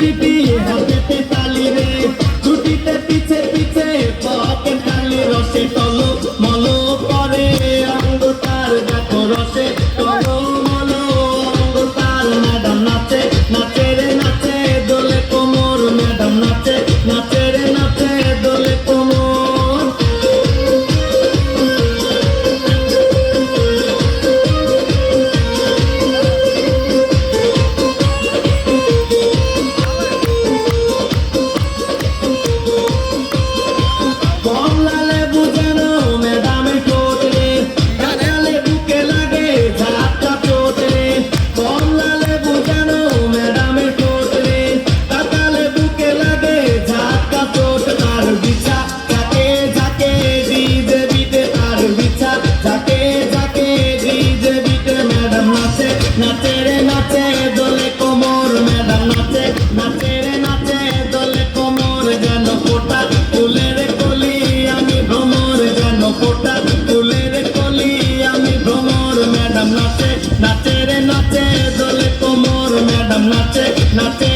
Pipi, pipi নাচে রে নাচে দোলে কোমর ম্যাডাম নাচে। নাচে রে নাচে দোলে কোমর যেন কলি আমি ভ্রমর যেন ফোটা। ফুলের কলি আমি ভ্রমর ম্যাডাম নাচে। নাচে রে নাচে দোলে কোমর ম্যাডাম নাচে। নাচে